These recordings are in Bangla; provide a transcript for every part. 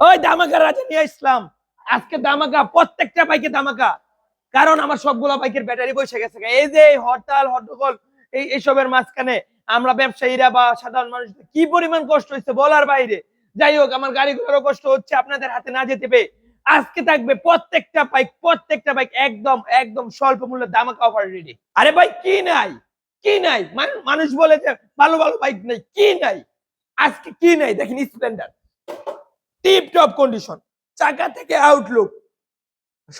ওই দামাকা রাজা নিয়ে ইসলাম আজকে দামাকা প্রত্যেকটা বাইকে দামাকা কারণ আমার সবগুলো বাইকের ব্যাটারি বসে গেছে এই যে হরতাল, হট্টগোল, এই এইসবের মাঝখানে আমরা ব্যবসায়ীরা বা সাধারণ মানুষ কি পরিমাণ কষ্ট হচ্ছে বলার বাইরে। যাই হোক, আমার গাড়িগুলোরও কষ্ট হচ্ছে, আপনাদের হাতে না যেতে পেয়ে। আজকে থাকবে প্রত্যেকটা বাইক প্রত্যেকটা বাইক একদম একদম স্বল্প মূল্যে দামাকা অফার রেডি আরে ভাই, কি নাই? কি নাই? মানুষ বলে যে ভালো ভালো বাইক নাই, কি নাই? আজকে কি নাই? দেখেন স্প্লেন্ডার টিপ টপ কন্ডিশন চাকা থেকে আউটলুক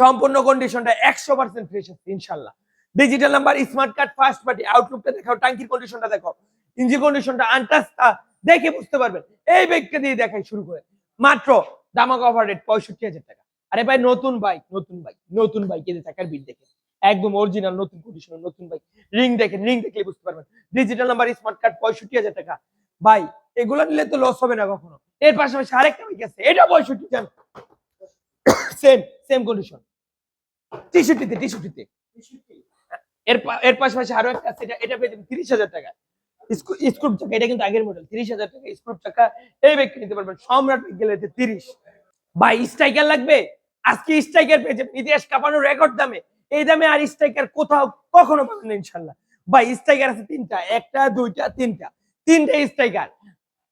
সম্পূর্ণ কন্ডিশনটা একশো পার্সেন্ট ফ্রেশ আছে, ইনশাল্লাহ। Digital number smart card first party আউটলুকটা দেখাও, টাঙ্কির কন্ডিশনটা দেখো ইঞ্জিন কন্ডিশনটা আনটাস দেখে বুঝতে পারবেন। এই বাইকটা দিয়ে দেখাই শুরু করে। মাত্র দামাক অফার রেট পঁয়ষট্টি হাজার টাকা। আরে ভাই, নতুন বাইক নতুন বাইক নতুন বাইক এদের টাকার বিল দেখে একদম অরিজিনাল নতুন কন্ডিশনের নতুন বাইক রিং দেখেন রিং দেখলে বুঝতে পারবেন। ডিজিটাল নাম্বার স্মার্ট কার্ড পঁয়ষট্টি হাজার টাকা। ভাই এগুলো নিলে তো লস হবে না কখনো। এর পাশাপাশি আরেকটা বাইক আছে, এটা পঁয়ষট্টি, জান? সেম সেম কন্ডিশন টিশুটিতে টিশুটিতে এর এর পাশাপাশি আরও একটা আছে, এটা এটা পেয়ে যাবেন তিরিশ হাজার টাকা। স্ক্রুপ চাকা, এটা কিন্তু আগের মডেল তিরিশ হাজার টাকা স্ক্রুপ চাকা। এই নিতে পারবেন, সম্রাট স্ট্রাইকার লাগবে? আজকে স্ট্রাইকার পেয়ে যাবেন, ইতিহাস কাঁপানোর রেকর্ড দামে। এই দামে আর স্ট্রাইকার কোথাও কখনো পাবেন ইনশাল্লাহ। ভাই স্ট্রাইকার আছে তিনটা, একটা, দুইটা, তিনটা। তিনটা স্ট্রাইকার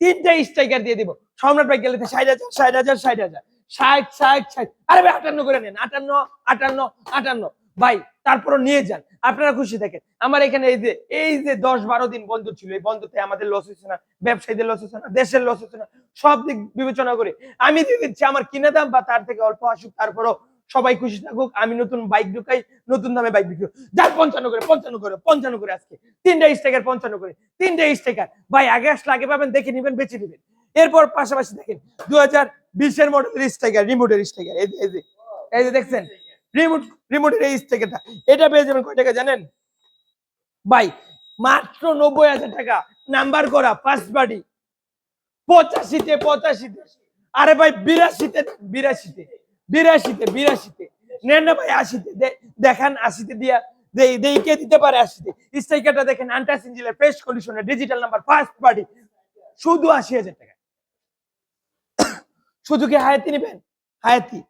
তিনটা স্ট্রাইকার দিয়ে দিব। সম্রাট বাইক গেলে ষাট হাজার ষাট হাজার ষাট হাজার। ষাট ষাট ষাট। আরে ভাই, আটান্ন করে নেন। আটান্ন আটান্ন আটান্ন। ভাই, তারপরও নিয়ে যান। আপনারা খুশি থাকেন। আমার এখানে এই যে এই যে দশ বারো দিন বন্ধ ছিল, এই বন্ধতে আমাদের লস হচ্ছে না, ব্যবসায়ীদের লস হচ্ছে না, দেশের লস হচ্ছে না, সব দিক বিবেচনা করে। আমি দিয়ে দিচ্ছি আমার কিনে দাম বা তার থেকে অল্প আসুক, তারপরও সবাই খুশি থাকুক, আমি নতুন বাইক ঢুকাই, নতুন দামে বাইক বিক্রি করি। যাক, পঞ্চান্ন করে পঞ্চান্ন করে পঞ্চান্ন করে আজকে। তিনটা স্টেকার পঞ্চান্ন করে। তিনটা স্টেকার ভাই, আগে আসলে আগে পাবেন, দেখে নিবেন, বেছে নিবেন। এরপর পাশাপাশি দেখেন দু হাজার বিশের মডেলের স্টেকার রিমোটের স্টেকার এই যে এই যে দেখছেন রিমোট রিমোটের এই স্টেকারটা এটা পেয়ে যাবেন কয় টাকা জানেন? ভাই, মাত্র নব্বই হাজার টাকা। নাম্বার করা ফার্স্ট বাড়ি পঁচাশিতে পঁচাশিতে। আরে ভাই, বিরাশিতে বিরাশিতে। বিরাশিতে বিরাশিতে। নেন না ভাই, আশিতে। দেখান, আশিতে দিয়া। দেই কে দিতে পারে আশিতে? দেখেন fresh digital number first party শুধু আশি হাজার টাকা হায়াতি হায়াতি।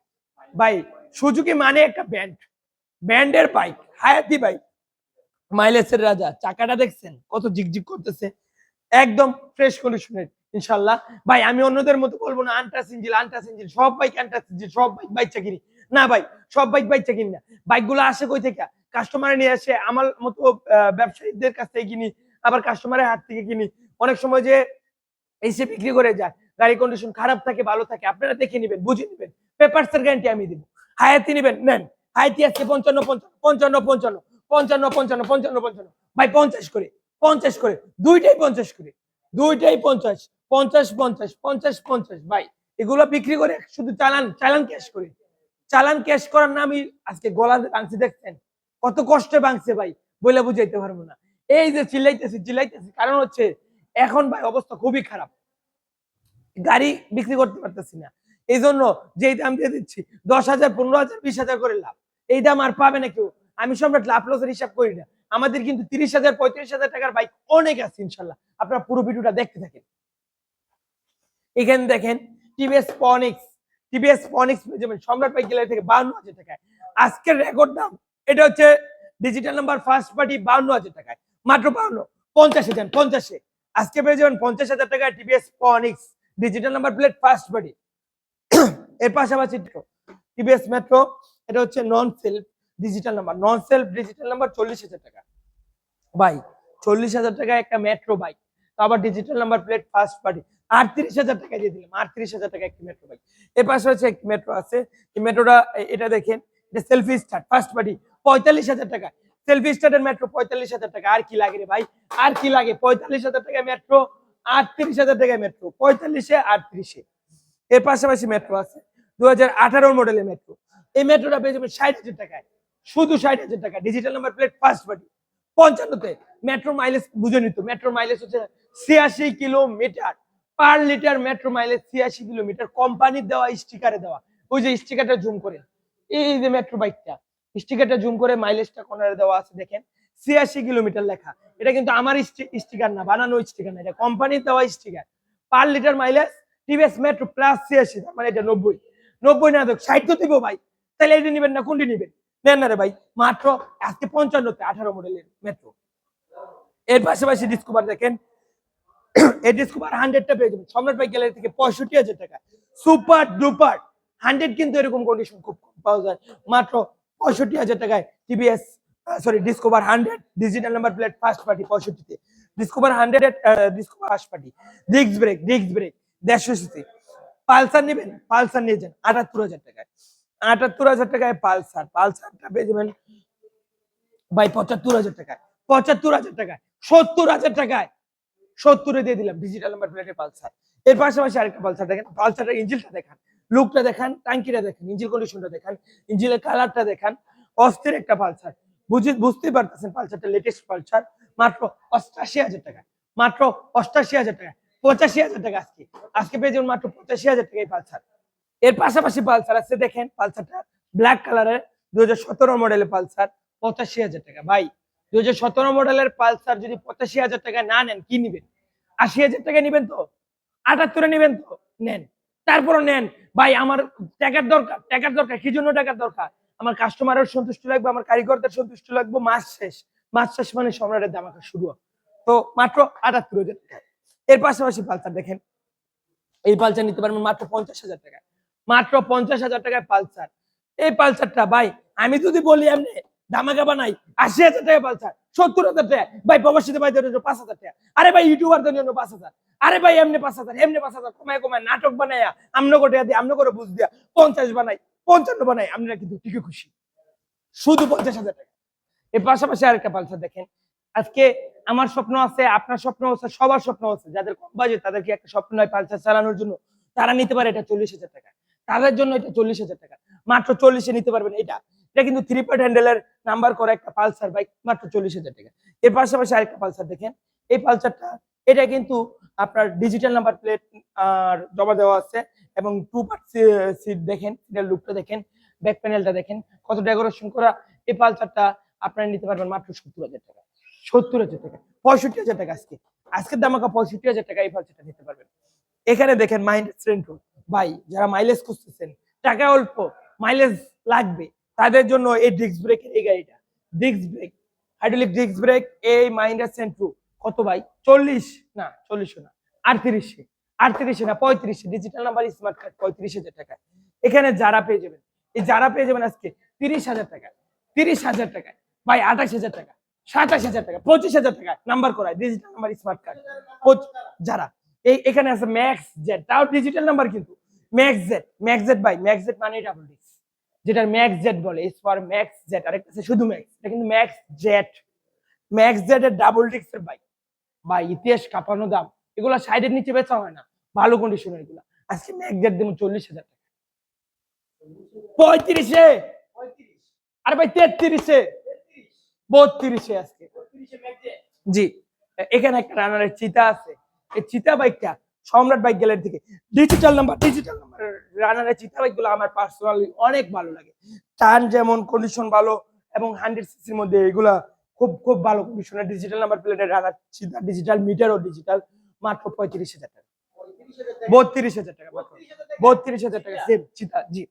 মানে একটা ব্যান্ড। ব্যান্ডের হায়াতি বাইক। মাইলেজের রাজা, চাকাটা দেখছেন? কত ঝিকঝিক করতেছে। একদম ফ্রেশ কন্ডিশনের ইনশাল্লাহ ভাই, আমি অন্যদের মতো বলব না, আনটাস ইঞ্জিল আনটাস ইঞ্জিল। সব বাইক আনটাস ইঞ্জিল, সব বাইক বাইচা কিনি। না ভাই, সব বাইক বাইচা কিনি না। বাইকগুলো আসে কই থেকে? কাস্টমারে নিয়ে আসে, আমার মতো ব্যবসায়ীদের কাছ থেকে কিনি, আবার কাস্টমারের হাত থেকে কিনি। অনেক সময় যে এসে বিক্রি করে যায় গাড়ি কন্ডিশন খারাপ থাকে, ভালো থাকে, আপনারা দেখে নেবেন, বুঝে নেবেন। পেপার গ্যারান্টি আমি দিব। হায়াতি নেবেন, নেন। হায়াতি আসছে পঞ্চান্ন পঞ্চান্ন পঞ্চান্ন পঞ্চান্ন পঞ্চান্ন পঞ্চান্ন পঞ্চান্ন। ভাই, পঞ্চাশ করে পঞ্চাশ করে, দুইটাই পঞ্চাশ করে, দুইটাই পঞ্চাশ। পঞ্চাশ পঞ্চাশ পঞ্চাশ পঞ্চাশ। ভাই, এগুলো বিক্রি করে শুধু চালান চালান ক্যাশ করে। চালান ক্যাশ করার নামই আজকে গলা ভাঙছে, দেখছেন? কত কষ্টে ভাঙছে ভাই বলে বুঝাইতে পারব না। এই যে চিল্লাইতেছি চিল্লাইতেছি, কারণ হচ্ছে এখন ভাই অবস্থা খুবই খারাপ। গাড়ি বিক্রি করতে পারতেছি না। এই জন্য যেই দাম দিয়ে দিচ্ছি, দশ হাজার, পনেরো হাজার, বিশ হাজার করে লাভ। এই দাম আর পাবে না কেউ। আমি সম্রাট লাভ লসের হিসাব করি না। আমাদের কিন্তু তিরিশ হাজার, পঁয়ত্রিশ হাজার টাকার বাইক অনেক আছে, ইনশাল্লাহ। আপনারা পুরো ভিডিওটা দেখতে থাকেন। এখানে দেখেন টিভিএস পনিক্স টিভিএস পনিক্স পেয়ে সম্রাট বাইক গ্যালারি থেকে বাউন্ন হাজার টাকায়। আজকের রেকর্ড দাম, এটা হচ্ছে ডিজিটাল নাম্বার ফার্স্ট পার্টি বাউন্ন হাজার টাকায়। মাত্র বাউন্ন, পঞ্চাশে যান, পঞ্চাশে। আজকে পেয়ে যাবেন পঞ্চাশ হাজার টাকায় TVS Phoenix digital number plate first party এর পাশাপাশি টিভিএস মেট্রো এটা হচ্ছে non self digital number non self digital number চল্লিশ হাজার টাকা। বাইক চল্লিশ হাজার টাকা একটা মেট্রো বাইক তো আবার digital number plate first party আটত্রিশ হাজার টাকা দিয়ে দিলাম, আটত্রিশ হাজার টাকা একটি মেট্রো বাইক এর পাশাপাশি একটি মেট্রো আছে, এই মেট্রোটা এটা দেখেন, এটা সেলফি স্টার্ট ফার্স্ট পার্টি পঁয়তাল্লিশ হাজার টাকা। সেলফি স্টার্টের মেট্রো পঁয়তাল্লিশ হাজার টাকা। আর কি লাগে রে ভাই? আর কি লাগে? পঁয়তাল্লিশ হাজার টাকা মেট্রো আটত্রিশ হাজার টাকা মেট্রো পঁয়তাল্লিশে, আটত্রিশে। এর পাশাপাশি মেট্রো আছে দু হাজার আঠারো মডেলের মেট্রো এই মেট্রোটা পেয়ে যাবেন ষাট হাজার টাকায়। শুধু ষাট হাজার টাকা digital number plate first party পঞ্চান্নতে Metro mileage বুঝে নিত। মেট্রো মাইলেজ হচ্ছে ছিয়াশি kilometre. Per litre Metro mileage ছিয়াশি কিলোমিটার কোম্পানির দেওয়া স্টিকারে দেওয়া। ওই যে স্টিকারটা জুম করে। এই যে মেট্রো বাইকটা স্টিকারটা জুম করে মাইলেজটা কোনারে দেওয়া আছে, দেখেন। ছিয়াশি কিলোমিটার লেখা। এটা কিন্তু আমার স্টিকার না বানানো স্টিকার না। এটা কোম্পানির দেওয়া sticker per litre mileage TVS Metro plus ছিয়াশি মানে এটা নব্বই। নব্বই না দেখ, ষাট তো দিব ভাই। তাহলে এটা নিবেন না, কোনটি নিবেন? নেন না রে ভাই, মাত্র আজকে পঞ্চান্নতে আঠারো মডেলের মেট্রো এর পাশাপাশি ডিসকভার দেখেন এই ডিসকভার হান্ড্রেডটা পেয়ে যাবেন। সম্রাট ভাই গ্যালারি থেকে পঁয়ষট্টি হাজার টাকা। সুপার ডুপার হান্ড্রেড কিন্তু এরকম কন্ডিশন খুব কম পাওয়া যায়। মাত্র পঁয়ষট্টি হাজার টাকায় TVS sorry Discover hundred digital number plate first party পঁয়ষট্টিতে। Discover hundred Discover first party disc brake disc brake দেড়শো সিসি পালসার নেবেন, পালসার নিয়ে যান, আটাত্তর হাজার টাকায়। আটাত্তর হাজার টাকায় পালসার, পালসারটা পেয়ে যাবেন ভাই পঁচাত্তর হাজার টাকায়। পঁচাত্তর হাজার টাকায়, সত্তর হাজার টাকায় সত্তরে দিয়ে দিলাম ডিজিটাল নাম্বার প্লেটের পালসার। এর পাশাপাশি আরেকটা পালসার দেখেন পালসারটা ইঞ্জিনটা দেখান লুকটা দেখান, টাঙ্কিটা দেখেন ইঞ্জিন কন্ডিশনটা দেখান ইঞ্জিনের কালারটা দেখান, অস্থির একটা পালসার। বুঝে, বুঝতেই পারতেছেন পালসারটা লেটেস্ট পালসার, মাত্র অষ্টাশি হাজার টাকা, মাত্র অষ্টাশি হাজার টাকা, পঁচাশি হাজার টাকা আজকে। আজকে পেয়ে যাবেন মাত্র পঁচাশি হাজার টাকা এই পালসার। এর পাশাপাশি পালসার আছে, দেখেন পালসারটা ব্ল্যাক কালারের দু হাজার সতেরো মডেলের পালসার, পঁচাশি হাজার টাকা। ভাই দু হাজার সতেরো মডেলের পালসার যদি পঁচাশি হাজার টাকা না নেন, কি টাকা তো? তো? নেন। নেন। ভাই, আমার টাকার দরকার টাকার দরকার। কি জন্য টাকার দরকার? আমার কাস্টমারের লাগবে, আমার কারিগরদের সন্তুষ্ট লাগবে, মাস শেষ। মাস শেষ মানে সম্রাটের দামাকা শুরু। তো মাত্র আটাত্তর হাজার এর পাশাপাশি পালসার দেখেন। এই পালসার নিতে পারবেন মাত্র পঞ্চাশ হাজার টাকা। মাত্র পঞ্চাশ হাজার টাকায় পালসার। এই পালসারটা, ভাই, আমি যদি বলি এমনি বানাই। আশি হাজার টাকা সত্তর হাজার টাকা। ভাই, প্রবাসীদের জন্য পাঁচ হাজার টাকা। আরে ভাই, ইউটিউবারদের জন্য পাঁচ হাজার। আরে ভাই, এমনি পাঁচ হাজার, এমনি পাঁচ হাজার। কমায় কমায়, নাটক বানাইয়া দিয়ে বুঝ দিয়া, পঞ্চাশ বানাই পঞ্চান্ন বানাই কিন্তু খুশি। শুধু পঞ্চাশ হাজার টাকা। এর পাশাপাশি আরেকটা পালসার দেখেন। আজকে আমার স্বপ্ন আছে, আপনার স্বপ্ন আছে, সবার স্বপ্ন আছে। যাদের কম বাজে তাদেরকে একটা স্বপ্ন নয় পালসার চালানোর জন্য। তারা নিতে পারে এটা চল্লিশ হাজার টাকা। তাদের জন্য এটা চল্লিশ হাজার টাকা। মাত্র চল্লিশে নিতে পারবেন এটা। এটা কিন্তু থ্রি পয়েন্ট হ্যান্ডেলের নাম্বার করা একটা পালসার বাইক মাত্র চল্লিশ হাজার টাকা। এর পাশাপাশি আরেকটা পালসার দেখেন। এই পালসারটা এটা কিন্তু আপনার ডিজিটাল নাম্বার প্লেট আর জমা দেওয়া আছে এবং টু পার্ট সিট দেখেন এটার লুকটা দেখেন ব্যাক প্যানেলটা দেখেন, কত ডেকোরেশন করা, এই পালসারটা আপনারা নিতে পারবেন মাত্র সত্তর হাজার টাকা। সত্তর হাজার টাকা, পঁয়ষট্টি হাজার টাকা আজকে। আজকের দামাকা পঁয়ষট্টি হাজার টাকা এই পালসারটা নিতে পারবেন। এখানে দেখেন মাইন্ড সেন্ট্রো ভাই, যারা মাইলেজ খুঁজতেছেন, টাকা অল্প মাইলেজ লাগবে। তাদের জন্য এই ডিস্ক ব্রেকের এই গাড়িটা। Disc brake hydraulic disc brake এই মাইন্ডার সেন্ট্রো কত ভাই? চল্লিশ? না, চল্লিশও না। আটত্রিশে। আটত্রিশে না, পঁয়ত্রিশে। ডিজিটাল নাম্বার স্মার্ট কার্ড পঁয়ত্রিশ হাজার টাকা এখানে যারা পেয়ে যাবেন, এই যারা পেয়ে যাবেন আজকে তিরিশ হাজার টাকা তিরিশ হাজার টাকায়। ভাই, আঠাশ হাজার টাকা সাতাশ হাজার টাকা পঁচিশ হাজার টাকা নাম্বার করায়। ডিজিটাল নাম্বার স্মার্ট কার্ড যারা। এই এখানে আছে ম্যাক্স জেড তাও ডিজিটাল নাম্বার কিন্তু। ম্যাক্স জেড ম্যাক্স জেড ভাই। ম্যাক্স জেড মানে ডাবল ডিস্ক যেটা ম্যাক্স জেড বলে ইস ফর ম্যাক্স জেড আরেকটা আছে শুধু ম্যাক্স এটা কিন্তু ম্যাক্স জেড ম্যাক্স জেড এর ডাবল ডিস্কের বাইক ভাই ইতিহাস কাঁপানো দাম এগুলো সাইডের নিচে বেচা হয় না ভালো কন্ডিশনের এগুলো আজকে ম্যাক্স জেড দেবো চল্লিশ হাজার টাকা। পঁয়ত্রিশে আরে ভাই তেত্রিশে বত্রিশে আজকে। জি এখানে একটা রানারের চিতা আছে এই চিতা বাইকটা সম্রাট বাইক গ্যালারি থেকে। ডিজিটাল নাম্বার ডিজিটাল নাম্বার রানারের চিতা বাইকগুলো আমার পার্সোনালি অনেক ভালো লাগে। টান যেমন কন্ডিশন ভালো এবং হান্ড্রেড সিসির মধ্যে এগুলা খুব খুব ভালো কন্ডিশনের ডিজিটাল নাম্বার প্লেটের রানার চিতা ডিজিটাল মিটারও ডিজিটাল মাত্র পঁয়ত্রিশ হাজার টাকা। বত্রিশ হাজার টাকা মাত্র। বত্রিশ হাজার টাকা সেম চিতা জি।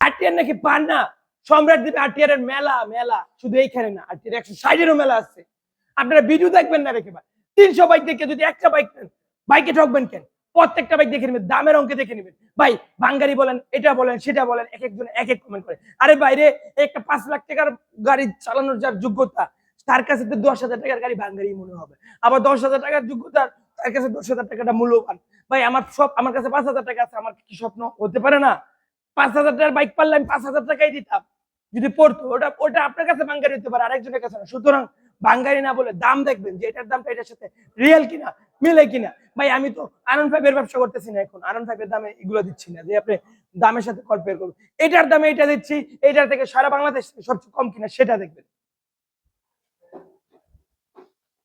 আটিয়ার নাকি পান না? সম্রাট দ্বীপে আটিয়ারের মেলা মেলা। শুধু এইখানে না আটিয়ার একশো ষাটেরও মেলা আছে। আপনারা ভিডিও দেখবেন না রেখে তিনশো বাইক দেখে যদি একটা বাইক নেন বাইকে ঠকবেন কেন? প্রত্যেকটা বাইক দেখে নেবেন, দামের অঙ্কে দেখে নেবেন। ভাই বাঙ্গারি বলেন, এটা বলেন, সেটা বলেন, এক একজন এক এক কমেন্ট করে। আরে বাইরে একটা পাঁচ লাখ টাকার গাড়ি চালানোর যার যোগ্যতা, তার কাছে তো দশ হাজার টাকার গাড়ি বাঙ্গারি মনে হবে। আবার দশ হাজার টাকার যোগ্যতা, তার কাছে দশ হাজার টাকাটা মূল্যবান। ভাই, আমার সব, আমার কাছে পাঁচ হাজার টাকা আছে, আমার কি স্বপ্ন? হতে পারে না। পাঁচ হাজার টাকার বাইক পারলে আমি পাঁচ হাজার টাকাই দিতাম। যদি পড়তো, ওটা ওটা আপনার কাছে বাঙ্গারি হতে পারে, আরেকজনের কাছে না। সুতরাং বাঙ্গারি না বলে দাম দেখবেন যে এটার দামটা এটার সাথে রিয়েল কিনা। মিলে কিনা? ভাই, আমি তো আনন্দ ফাইভের ব্যবসা করতেছি না এখন। আনন্দ ফাইভের দামে এগুলো দিচ্ছি না, যে আপনি দামের সাথে কম্পেয়ার করবেন। এটার দামে এটা দিচ্ছি, এটার থেকে সারা বাংলাদেশ সবচেয়ে কম কিনা সেটা দেখবেন।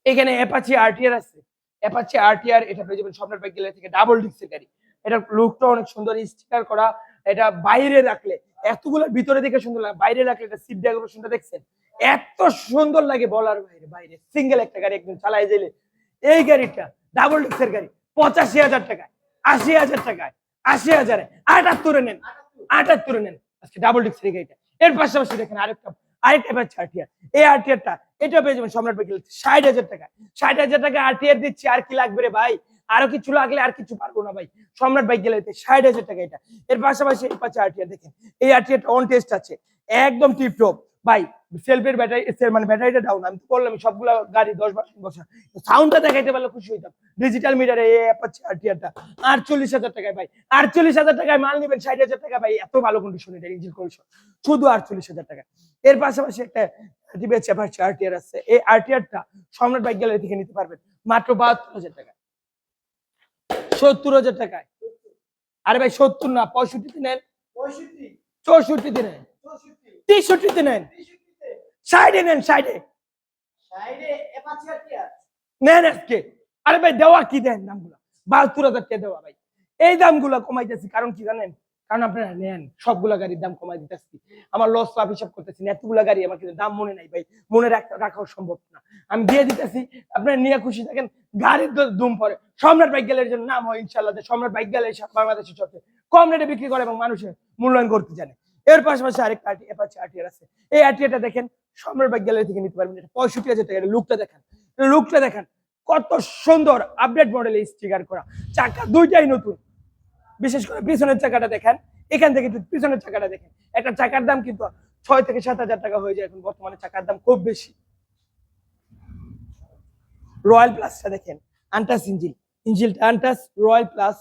এখানে অ্যাপাচি আরটিআর আছে। অ্যাপাচি আরটিআর এটা পেয়ে যাবেন স্বপ্নের বাইক গেলে থেকে ডাবল ডিস্কের গাড়ি। এটার লুকটা অনেক সুন্দর স্টিকার করা, এটা বাইরে রাখলে, এতগুলো ভিতরে দেখে সুন্দর লাগে, বাইরে রাখলে এটা সিট ডেকোরেশনটা দেখছেন? এত সুন্দর লাগে বলার বাইরে বাইরে। সিঙ্গেল একটা গাড়ি একদম চালাই দিলে। এই গাড়িটা ডাবল ডিক্সের গাড়ি। পঁচাশি হাজার টাকা আশি হাজার টাকায়, আশি হাজারে। আটাত্তরে নেন আটাত্তরে নেন। আজকে ডাবল ডিক্সের গাড়িটা। এর পাশাপাশি দেখেন আরেকটা আরেকটা পাচ্ছে আরটিআর এই পেয়ে সম্রাট ষাট হাজার টাকা ষাট হাজার টাকা আরটিআর দিচ্ছি। আর কি লাগবে রে ভাই? আরও কিছু লাগলে আর কিছু পারব না ভাই। সম্রাট ষাট হাজার টাকা এটা। এর পাশাপাশি আরটিআর দেখেন। এই অন টেস্ট আছে। একদম টিপটপ ভাই সেলফের ব্যাটারি মানে ব্যাটারিটা ডাউন আমি তো বললাম সবগুলো গাড়ি দশ বার বছর। সাউন্ডটা দেখাইতে পারলে খুশি হইতাম। ডিজিটাল মিটারে আরটিআরটা আটচল্লিশ হাজার টাকায় ভাই আটচল্লিশ হাজার টাকায় মাল নেবেন ষাট হাজার টাকা ভাই এত ভালো কন্ডিশন এটা ইঞ্জিন কন্ডিশন শুধু আটচল্লিশ হাজার টাকা। এর পাশাপাশি একটা টিভিএস অ্যাপাচি আরটিআর আছে। এই আরটিআরটা সম্রাট বাইক গ্যালারি থেকে নিতে পারবেন মাত্র বাহাত্তর হাজার টাকা সত্তর হাজার টাকায়। আরে ভাই সত্তর না পঁয়ষট্টিতে নেন। চৌষট্টিতে নেন। তেষট্টিতে নেন। সাইডে নেন সাইডে। নেন আজকে। আরে ভাই দেওয়া কি দেন দামগুলো? বাহাত্তর হাজার টাকা দেওয়া ভাই। এই দামগুলো কমাইতেছি কারণ কি জানেন? কারণ আপনারা নেন সবগুলা গাড়ির দাম কমাই দিতেছি। আমার লস লাভ হিসাব করতেছি না এতগুলা গাড়ি আমার কিন্তু দাম মনে নাই ভাই। মনে রাখ- রাখাও সম্ভব না। আমি দিয়ে দিতেছি আপনারা নিয়ে খুশি থাকেন গাড়ির তো দুম পরে। সম্রাট বাইক গ্যালারির জন্য নাম হয় ইনশাল্লাহ যে সম্রাট বাইক গ্যালারি বাংলাদেশের সবচেয়ে কম রেটে বিক্রি করে এবং মানুষের মূল্যায়ন করতে জানে। এর পাশাপাশি আরেকটা আরটি অ্যাপাচি আরটিআর আছে। এই আরটিআরটা দেখেন সম্রাট বাইক গ্যালারি থেকে নিতে পারবেন। এটা পঁয়ষট্টি হাজার টাকা লুকটা দেখেন। লুকটা দেখেন, কত সুন্দর আপডেট মডেলে স্টিকার করা। চাকা দুইটাই নতুন। বিশেষ করে পিছনের চাকাটা দেখেন, এখান থেকে একটু পিছনের চাকাটা দেখেন। একটা চাকার দাম কিন্তু ছয় থেকে সাত হাজার টাকা হয়ে যায় এখন, বর্তমানে চাকার দাম খুব বেশি। রয়্যাল প্লাসটা দেখেন আনটাস ইঞ্জিল ইঞ্জিলটা আনটাস রয়্যাল প্লাস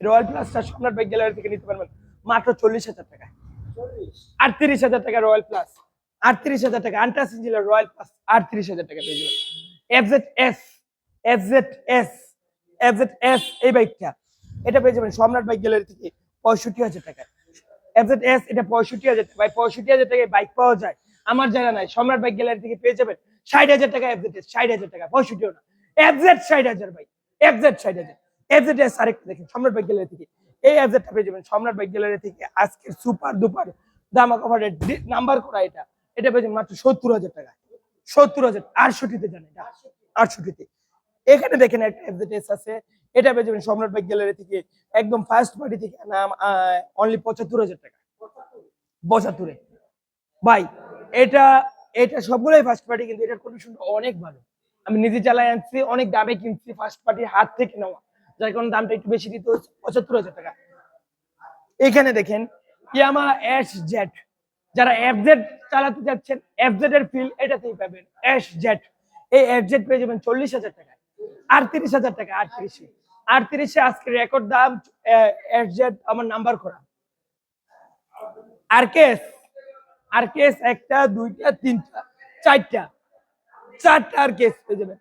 রয়্যাল প্লাসটা সম্রাট বাইক গ্যালারি থেকে নিতে পারবেন মাত্র চল্লিশ হাজার টাকা আটত্রিশ হাজার টাকা প্লাস আটত্রিশ হাজার টাকা রয়্যাল প্লাস আটত্রিশ হাজার টাকা পেয়ে যাবেন। FZ S FZ S FZ S এই বাইকটা। এটা পেয়ে যাবেন সম্রাট বাইক গ্যালারি থেকে পঁয়ষট্টি হাজার টাকা এফজেড এস এটা পঁয়ষট্টি হাজার টাকা। পঁয়ষট্টি হাজার টাকায় বাইক পাওয়া যায়? আমার জানা নাই। সম্রাট বাইক গ্যালারি থেকে পেয়ে যাবেন ষাট হাজার টাকা এফজেড এস ষাট হাজার টাকা, পঁয়ষট্টিও না। এফজেড ষাট হাজার, ভাই। এফজেড ষাট হাজার। এফজেড এস আরেকটা দেখেন, সম্রাট বাইক গ্যালারি থেকে। এই এফজেডটা পেয়ে যাবেন। সম্রাট বাইক গ্যালারি থেকে আজকের সুপার দুপার দামা কভারের নাম্বার করা এটা। এটা পেয়ে মাত্র সত্তর হাজার টাকা। সত্তর হাজার, আটষট্টিতে জানেন এটা। আটষট্টিতে। এখানে দেখেন একটা এফজেড আছে, এটা পেয়ে যাবেন সম্রাট বাইক গ্যালারি থেকে একদম ফার্স্ট পার্টি থেকে নাম অনলি পঁচাত্তর হাজার টাকা। পঁচাত্তরে। ভাই, এটা এটা সবগুলোই ফার্স্ট পার্টি কিন্তু এটার কন্ডিশনটা অনেক ভালো। আমি নিজে চালাই আনছি, অনেক দামে কিনছি ফার্স্ট পার্টির হাত থেকে নেওয়া। যার কারণে দামটা একটু বেশি দিতে পঁচাত্তর হাজার টাকা। এখানে দেখেন ইয়ামা এস জেড যারা এফ জেড চালাতে যাচ্ছেন এফ জেড এর ফিল এটাতেই পাবেন। এস জেড এই এফ জেড পেয়ে যাবেন চল্লিশ হাজার টাকা আটত্রিশ হাজার টাকা আটত্রিশে। আটত্রিশে আজকে রেকর্ড দাম এস জেড আমার নাম্বার করা। আর কেস আর কেস একটা, দুইটা, তিনটা, চারটা চারটা আর কেস পেয়ে যাবেন।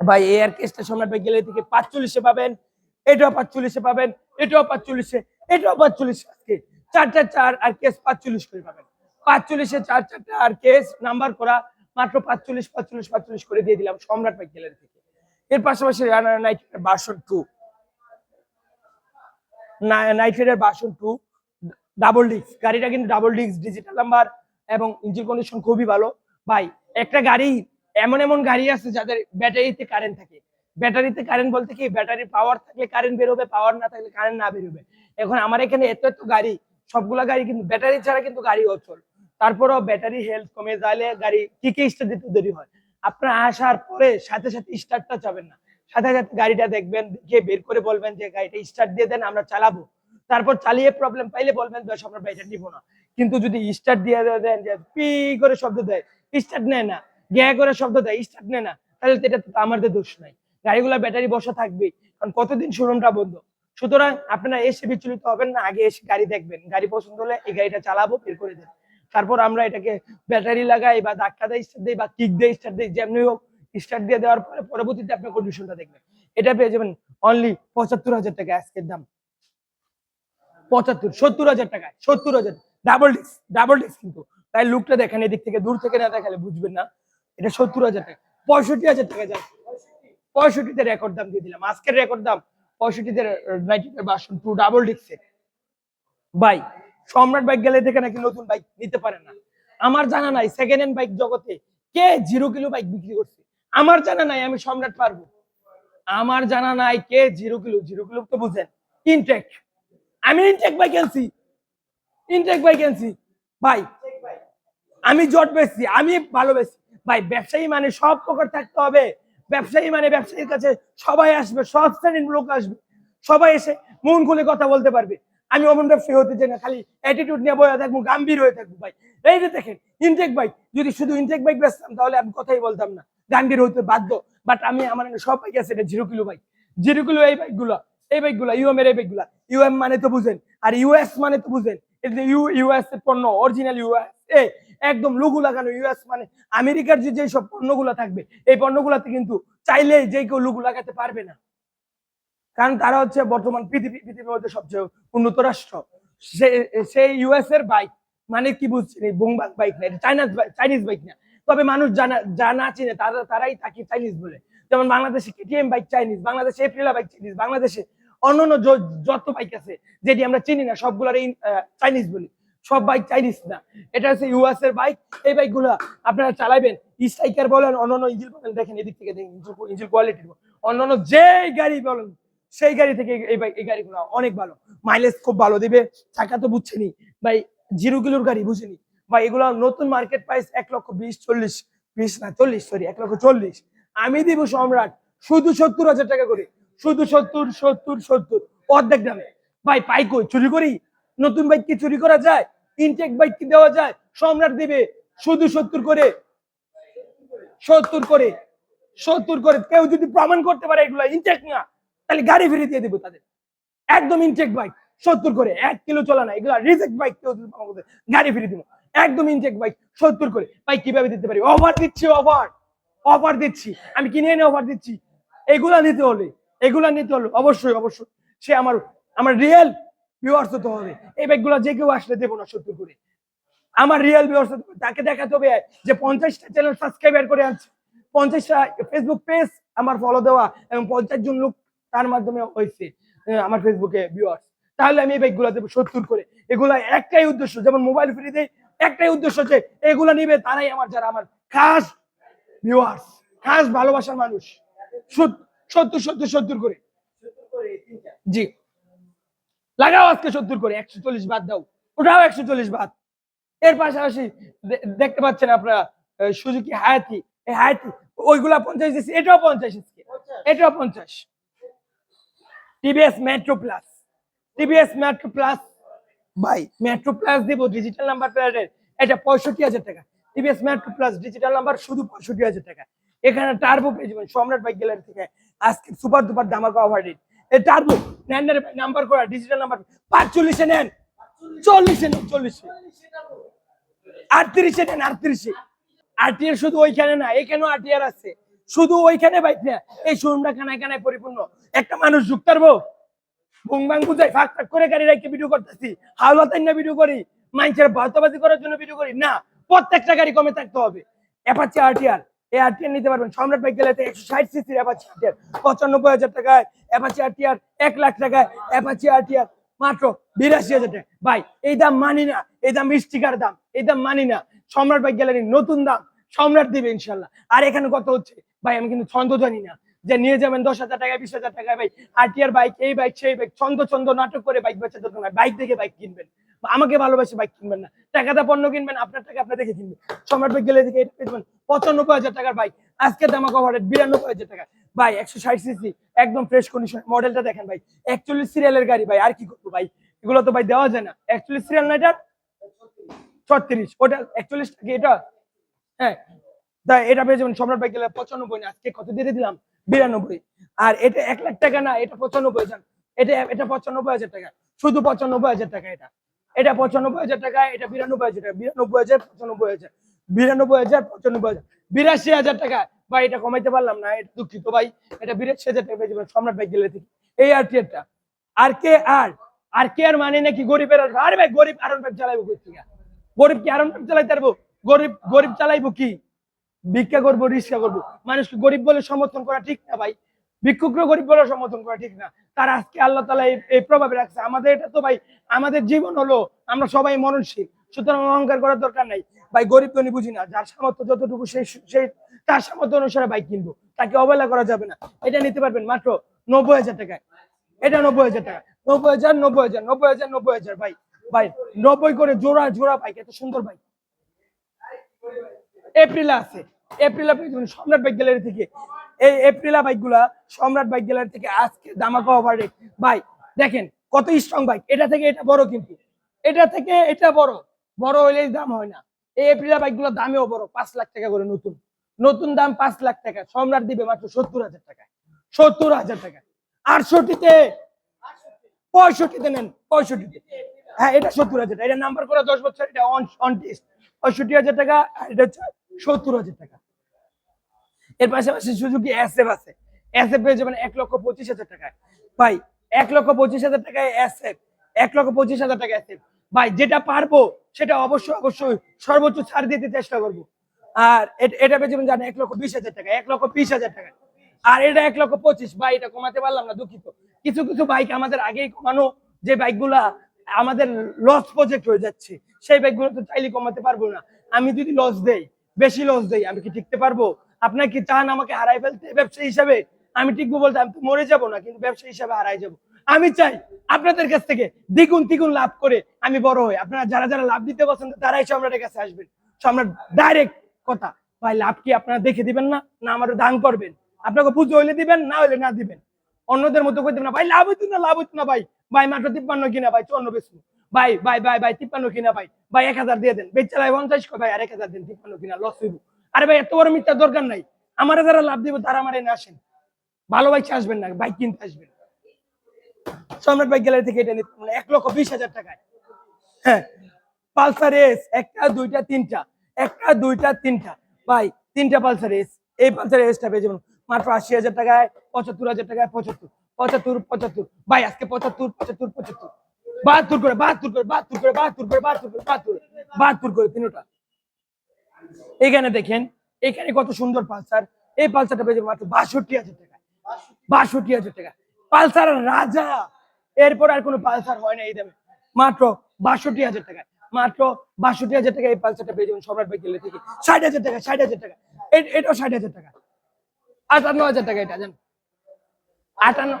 ভাই, এই কেসটা সম্রাট ভাই গেলে থেকে পাঁচচল্লিশে পাবেন, এটাও পাঁচচল্লিশে পাবেন, এটাও পাঁচচল্লিশে এটাও পাঁচচল্লিশে আজকে। চারটা চার আর কেস পাঁচচল্লিশ করে পাবেন। পাঁচচল্লিশে চার চারটা আর কেস নাম্বার করা মাত্র পাঁচচল্লিশ পাঁচচল্লিশ পাঁচচল্লিশ করে দিয়ে দিলাম সম্রাট ভাই গেলের থেকে এর পাশাপাশি knight version two knight rider version two double disc গাড়িটা কিন্তু ডাবল ডিস্ক ডিজিটাল নাম্বার এবং ইঞ্জিন কন্ডিশন খুবই ভালো। ভাই, একটা গাড়ি এমন এমন গাড়ি আছে যাদের ব্যাটারিতে কারেন্ট থাকে। ব্যাটারিতে কারেন্ট বলতে কি? ব্যাটারির পাওয়ার থাকলে কারেন্ট বেরোবে পাওয়ার না থাকলে কারেন্ট না বেরোবে। এখন আমার এখানে এত এত গাড়ি, সবগুলা গাড়ি কিন্তু, ব্যাটারি ছাড়া কিন্তু গাড়ি অচল। তারপরেও ব্যাটারি হেলথ কমে যাইলে গাড়ি কিকে স্টার্ট দিতে দেরি হয়। আপনার আসার পরে সাথে সাথে স্টার্টটা চাবেন না। সাথে সাথে গাড়িটা দেখবেন, দেখে বের করে বলবেন যে, গাড়িটা স্টার্ট দিয়ে দেন, আমরা চালাবো। তারপর চালিয়ে প্রবলেম পাইলে বলবেন দশ আমরা ব্যাটারি নিবো না। কিন্তু যদি স্টার্ট দিয়ে দেন, যে, পি করে শব্দ দেয়। স্টার্ট নেয় না। গ্যা করে শব্দ দেয় স্টার্ট নেয় না। তাহলে এটা আমাদের দোষ নাই গাড়িগুলো ব্যাটারি বসা থাকবেই কারণ কতদিন শোরুমটা বন্ধ? সুতরাং আপনারা এসে বিচলিত হবেন না, আগে এসে গাড়ি দেখবেন। গাড়ি পছন্দ হলে এই গাড়িটা চালাবো, বের করে দেন। তারপর আমরা এটাকে ব্যাটারি লাগাই বা ধাক্কা দিয়ে স্টার্ট দিই বা কিক দিয়ে স্টার্ট দিই যেমনি হোক, স্টার্ট দিয়ে দেওয়ার পরে পরবর্তীতে আপনার কন্ডিশনটা দেখবেন। এটা পেয়ে যাবেন অনলি পঁচাত্তর হাজার টাকা আজকের দাম। পঁচাত্তর, সত্তর হাজার টাকা, সত্তর হাজার। ডাবল ডিস্ক ডাবল ডিস্ক কিন্তু। তাই লুকটা দেখেন, এদিক থেকে, দূর থেকে না দেখালে বুঝবেন না। এটা সত্তর হাজার টাকা। পঁয়ষট্টি হাজার টাকা যায় পঁয়ষট্টিতে রেকর্ড দাম দিয়ে দিলাম। আজকের রেকর্ড দাম, পঁয়ষট্টিতে নাইনটিনের বাসন টু ডাবল ডিস্কের বাই সম্রাট বাইক গেলে থেকে নাকি নতুন বাইক নিতে পারে না। আমার জানা নাই সেকেন্ড হ্যান্ড বাইক জগতে কে জিরো কিলো বাইক বিক্রি করছে। আমার জানা নাই আমি সম্রাট পারব। আমার জানা নাই কে জিরো কিলো জিরো কিলো তো বুঝেন। ইনটেক আমি ইনটেক বাইক আনছি। ইনটেক বাইক আনছি। ভাই, আমি জট বেশি আমি ভালো বেশি ভাই, ব্যবসায়ী মানে সব প্রকার থাকতে হবে। ব্যবসায়ী মানে ব্যবসায়ীর কাছে সবাই আসবে, সব শ্রেণির লোক আসবে। সবাই এসে মন খুলে কথা বলতে পারবে। আমি অমন ব্যবসায়ী হতে চাই না, খালি অ্যাটিটিউড নিয়ে বয়ে থাকব, গাম্ভীর হয়ে থাকব ভাই। এই যে দেখেন ইনটেক বাইক যদি শুধু ইনটেক বাইক বেচতাম, তাহলে আমি কথাই বলতাম না। গাম্ভীর হতে বাধ্য বাট আমি আমার সব বাইক আছে, এটা zero kilo bike zero kilo এই বাইকগুলো এই বাইকগুলো ইউএম এর এই বাইকগুলো ইউএম মানে তো বুঝেন, আর ইউএস মানে তো বুঝেন ইউএস এর পণ্য অরিজিনাল ইউএস এ একদম লুগু লাগানো ইউএস মানে আমেরিকার যে যেই সব পণ্যগুলো থাকবে, এই পণ্যগুলোতে কিন্তু চাইলে যে কেউ লুগু লাগাতে পারবে না। কারণ তারা হচ্ছে বর্তমান পৃথিবী, পৃথিবীর মধ্যে সবচেয়ে উন্নত রাষ্ট্র। সেই ইউএস এর বাইক মানে কি বুঝছেন, এই বোংবাক বাইক না, এটা চাইনাজ চাইনিজ বাইক না। তবে মানুষ জানা জানা চিনে, তারা, তারাই তাকে চাইনিজ বলে। যেমন বাংলাদেশে কেটিএম বাইক চাইনিজ বাংলাদেশে এপ্রিলা বাইক চাইনিজ বাংলাদেশে অন্যান্য য- যত বাইক আছে, যেটি আমরা চিনি না সবগুলোর চাইনিজ বলি। সব বাইক চাইনিজ না। এটা হচ্ছে ইউএস এর বাইক। এই বাইক বাইকগুলো আপনারা চালাবেন স্ট্রাইকার বলেন, অন্যান্য ইঞ্জিন বলেন, দেখেন এদিক থেকে দেখেন ইঞ্জিন কোয়ালিটি অন্যান্য যে গাড়ি বলেন, সেই গাড়ি থেকে এই বাইক এই গাড়িগুলো অনেক ভালো। মাইলেজ খুব ভালো দিবে। চাকা তো বুঝছেনি ভাই, জিরো কিলোর গাড়ি বুঝেনি ভাই, এগুলো নতুন মার্কেট প্রাইস এক লক্ষ বিশ, চল্লিশ, বিশ না, চল্লিশ সরি এক লক্ষ চল্লিশ। আমি দিব সম্রাট শুধু সত্তর হাজার টাকা করে। শুধু সত্তর সত্তর সত্তর। অর্ধেক দামে। ভাই পাই কই চুরি করি? নতুন বাইক কি চুরি করা যায়? ইনটেক বাইক কি দেওয়া যায়? সম্রাট দিবে শুধু সত্তর করে। সত্তর করে। সত্তর করে। কেউ যদি প্রমাণ করতে পারে এগুলো ইনটেক না, তাহলে গাড়ি ফিরে দিয়ে দেবো তাদের। একদম ইনটেক বাইক সত্তর করে। এক কিলো চলা না, এগুলো রিজেক্ট বাইক কেউ যদি প্রমাণ করতে গাড়ি ফিরে দিব। একদম ইনটেক বাইক সত্তর করে। বাইক কীভাবে দিতে পারি? অফার দিচ্ছি অফার অফার দিচ্ছি। আমি কিনে এনে অফার দিচ্ছি। এগুলা নিতে হলে, এগুলা নিতে হলে অবশ্যই অবশ্যই। সে আমার আমার রিয়েল ভিউয়ার্স হতে হবে। এই বাইকগুলো যে কেউ আসলে দেবো না সত্তর করে। আমার রিয়েল ভিউয়ার্স তাকে দেখাতে হবে যে পঞ্চাশটা চ্যানেল সাবস্ক্রাইবার করে আছে পঞ্চাশটা ফেসবুক পেজ আমার ফলো দেওয়া এবং পঞ্চাশ জন লোক তার মাধ্যমে হয়েছে আমার ফেসবুকে ভিউয়ার্স তাহলে আমি এই বাইকগুলো দেবো সত্তর করে। এগুলা একটাই উদ্দেশ্য, যেমন মোবাইল ফ্রি দেয় একটাই উদ্দেশ্য যে এগুলা নিবে তারাই আমার, যারা আমার খাস ভিউয়ার্স খাস ভালোবাসার মানুষ। সত- সত্তর সত্তর সত্তর করে। জি। লাগাও আজকে সত্তর করে একশো চল্লিশ বাদ দাও। ওটাও একশো চল্লিশ বাদ। এর পাশাপাশি দেখতে পাচ্ছেন আপনারা সুজুকি হায়াতি। এই হায়াতি ওইগুলা পঞ্চাশ দিচ্ছি এটাও পঞ্চাশ এটাও পঞ্চাশ। TVS Metro plus. TVS Metro plus ভাই মেট্রো প্লাস দিব ডিজিটাল নাম্বার প্লেটের এটা পঁয়ষট্টি হাজার টাকা। TVS Metro plus digital number শুধু পঁয়ষট্টি হাজার টাকা। এখানে টার্বো পেয়ে যাবেন সম্রাট বাইক গ্যালারি থেকে। আজকে সুপার দুপার ধামাকা over rate turbo number digital number পাঁচচল্লিশে নেন। চল্লিশে নেন, চল্লিশে। আটত্রিশে নেন, আটত্রিশে। শুধু ওইখানে না, এখানেও আছে। শুধু ওইখানে বাইক না, এই শোরুমটা কানায় কানায় পরিপূর্ণ। একটা মানুষ পারব? বুংবাং বুঝাই, ফাঁক ফাঁক করে গাড়ি রেখে ভিডিও করতেছি। হাওলা না ভিডিও করি? মাইন্সের বার্তাবাজি করার জন্য ভিডিও করি? না, প্রত্যেকটা গাড়ি কমে থাকতে হবে। Apache RTR. এই আরটিআর নিতে পারবেন। সম্রাট বাইক একশো ষাট সিসির অ্যাপাচি আরটিআর পঁচানব্বই হাজার টাকায় অ্যাপাচি আরটিআর এক লাখ টাকায় অ্যাপাচি আরটিআর মাত্র বিরাশি হাজার টাকা। ভাই, এই দাম মানি না, এই দাম স্টিকার দাম, এই দাম মানি না। সম্রাট বাইক গ্যালারির নতুন দাম, সম্রাট দিবে ইনশাল্লাহ। আর এখানে কত হচ্ছে? ভাই, আমি কিন্তু ছন্দ জানি না। যে নিয়ে যাবেন দশ হাজার টাকায়, বিশ হাজার টাকায় ভাই। আরটিআর বাইক, এই বাইক, সেই বাইক, ছন্দ ছন্দ, নাটক করে বাইক বেচা দরকার নাই। বাইক দেখে বাইক কিনবেন। আমাকে ভালোবাসে বাইক কিনবেন না। টাকাটা পণ্য কিনবেন, আপনার টাকা আপনার দেখে কিনবেন। সম্রাট বাইক গেলে দেখে পঁচানব্বই হাজার টাকার বাইক। আজকে দামা কভার বিরানব্বই হাজার টাকা। ভাই, একশো ষাট সিসি, একদম ফ্রেশ কন্ডিশন মডেলটা দেখেন ভাই। একচল্লিশ সিরিয়ালের গাড়ি ভাই, আর কি করব ভাই? এগুলো তো ভাই দেওয়া যায় না। একচল্লিশ সিরিয়াল না এটা ছত্রিশ। ওটা একচল্লিশ টাকা এটা? হ্যাঁ। এটা পেয়ে যাবেন। সম্রাট বাইক গেলে পঁচানব্বই না। আজকে কত দিয়ে দিলাম? বিরানব্বই। আর এটা এক লাখ টাকা না, এটা পঁচানব্বই হাজার। এটা এটা পঁচানব্বই হাজার টাকা। শুধু পঁচানব্বই হাজার টাকা এটা। এটা পঁচানব্বই হাজার টাকা, এটা বিরানব্বই হাজার টাকা। বিরানব্বই হাজার, পঁচানব্বই হাজার। বিরানব্বই হাজার, পঁচানব্বই হাজার। বিরাশি হাজার টাকা। ভাই, এটা কমাইতে পারলাম না, এটা দুঃখিত ভাই। এটা বিরাশি হাজার টাকা পেয়ে যাবেন সম্রাট ভাই গেলে থেকে এই আর টিয়ারটা আর কে আর? আর কে আর মানে নাকি গরিবের আর- ভাই, গরিব আরন বাইক চালাইবো গরিব কি আরন বাইক চালাইতে পারব? গরিব গরিব চালাইবো কি? ভিক্ষা করব রিক্সা করব। মানুষকে গরিব বলে সমর্থন করা ঠিক না ভাই। ভিক্ষুকরা গরিব বলে সমর্থন করা ঠিক না। তার আজকে আল্লাহ তালা এই- প্রভাবে রাখছে। আমাদের এটা তো ভাই, আমাদের জীবন হলো, আমরা সবাই মননশীল সুতরাং অহংকার করার দরকার নাই। ভাই গরিব ধনী বুঝি না। যার সামর্থ্য যতটুকু সেই সেই তার সামর্থ্য অনুসারে বাইক কিনবো। তাকে অবহেলা করা যাবে না। এটা নিতে পারবেন মাত্র নব্বই হাজার টাকায়। এটা নব্বই হাজার টাকা। নব্বই হাজার নব্বই হাজার নব্বই হাজার নব্বই হাজার। ভাই ভাই, নব্বই করে জোড়া জোড়া বাইক এত সুন্দর বাইক এপ্রিলা আছে। এপ্রিলা পেয়ে যাবেন সম্রাট বাইক গ্যালারি থেকে। এই এপ্রিলা বাইকগুলা সম্রাট বাইক গ্যালারি থেকে আজকে দামাকা ওভার রেট ভাই, দেখেন কত স্ট্রং বাইক এটা থেকে এটা বড় কিন্তু। এটা থেকে এটা বড়। বড় হইলেই দাম হয় না। এই এপ্রিলা বাইকগুলোর দামেও বড়। পাঁচ লাখ টাকা করে নতুন। নতুন দাম পাঁচ লাখ টাকা। সম্রাট দিবে মাত্র সত্তর হাজার টাকা। সত্তর হাজার টাকা। আটষট্টিতে? পঁয়ষট্টিতে নেন। পঁয়ষট্টিতে। হ্যাঁ এটা সত্তর হাজার টাকা। এটা নাম্বার করা দশ বছর, এটা অন টেস্ট পঁয়ষট্টি হাজার টাকা এটা হচ্ছে সত্তর হাজার টাকা। এর পাশাপাশি সুজুকি এসএফ আছে। এসএফ পেয়ে যাবেন এক লক্ষ পঁচিশ হাজার টাকায় ভাই, এক লক্ষ পঁচিশ হাজার টাকায় এসএফ এক লক্ষ পঁচিশ হাজার টাকা এসএফ ভাই, যেটা পারব, সেটা অবশ্যই অবশ্যই সর্বোচ্চ ছাড় দিতে চেষ্টা করব। আর এট- পেয়ে যাবেন জানেন, এক লক্ষ বিশ হাজার টাকা, এক লক্ষ বিশ হাজার টাকা। আর এটা এক লক্ষ পঁচিশ, ভাই, এটা কমাতে পারলাম না, দুঃখিত। কিছু কিছু বাইক আমাদের আগেই কমানো, যে বাইকগুলা আমাদের লস প্রজেক্ট হয়ে যাচ্ছে, সেই বাইকগুলো তো চাইলে কমাতে পারব না। আমি যদি লস দেই বেশি লস দেই, আমি কি টিকতে পারব? আপনার কি চান আমাকে হারাই ফেলতে? ব্যবসা হিসাবে আমি টিকবো বলতে আমি তো মরে যাব না, কিন্তু ব্যবসা হিসাবে হারাই যাব। আমি চাই আপনাদের কাছ থেকে দ্বিগুণ তিগুণ লাভ করে আমি বড় হই। আপনারা যারা যারা লাভ দিতে পছন্দ, তারাই সম্রাটের কাছে আসবেন। সম্রাট ডাইরেক্ট কথা, ভাই, লাভ কি আপনারা দেখে দিবেন না? না আমার দান করবেন। আপনাকে পুজো হইলে দিবেন, না হইলে না দিবেন। অন্যদের মতো করে দিবেন না, ভাই, লাভ হইতো না, লাভ হইতো না, ভাই। ভাই, মাত্র তিপ্পান্ন কিনা, ভাই, চুয়ান্ন বেশি ভাই ভাই ভাই ভাই, তিপ্পান্ন কিনা ভাই। ভাই, এক হাজার দিয়ে দেন। বেচারায় পঞ্চাশ কয় ভাই, আর এক হাজার দেন, তিপ্পান্ন কিনা লস হইব। আরে ভাই, এত বড় মিথ্যা দরকার নাই। আমারে যারা লাভ দিব, তারা আমার এনে আসেন। ভালো বাইক আসবেন না, বাইক কিনতে আসবেন। সম্রাট বাইক গ্যালারি থেকে এটা নিতে মানে এক লক্ষ বিশ হাজার টাকায়। হ্যাঁ পালসার এস, একটা, দুইটা, তিনটা। একটা, দুইটা, তিনটা। ভাই, তিনটা পালসার এস। এই পালসার এসটা পেয়ে যাবেন মাত্র আশি হাজার টাকায়, পঁচাত্তর হাজার টাকায়, পঁচাত্তর। পঁচাত্তর পঁচাত্তর। ভাই, আজকে পঁচাত্তর পঁচাত্তর পঁচাত্তর। বাহাত্তর করে বাহাত্তর করে বাহাত্তর করে বাহাত্তর করে বাহাত্তর করে, বাহাত্তর বাহাত্তর করে তিনটা। এখানে দেখেন এখানে কত সুন্দর পালসার। এই পালসারটা পেয়ে যাবেন মাত্র বাষট্টি হাজার টাকা। বাষট্টি হাজার টাকা। পালসার রাজা। এরপর আর কোনো পালসার হয় না এই দামে। মাত্র বাষট্টি হাজার টাকা। মাত্র বাষট্টি হাজার টাকা এই পালসারটা পেয়ে যাবেন সম্রাট বাইক থেকে ষাট হাজার টাকা, ষাট হাজার টাকা। এটাও ষাট হাজার টাকা। আটান্ন হাজার টাকা এটা জান আটান্ন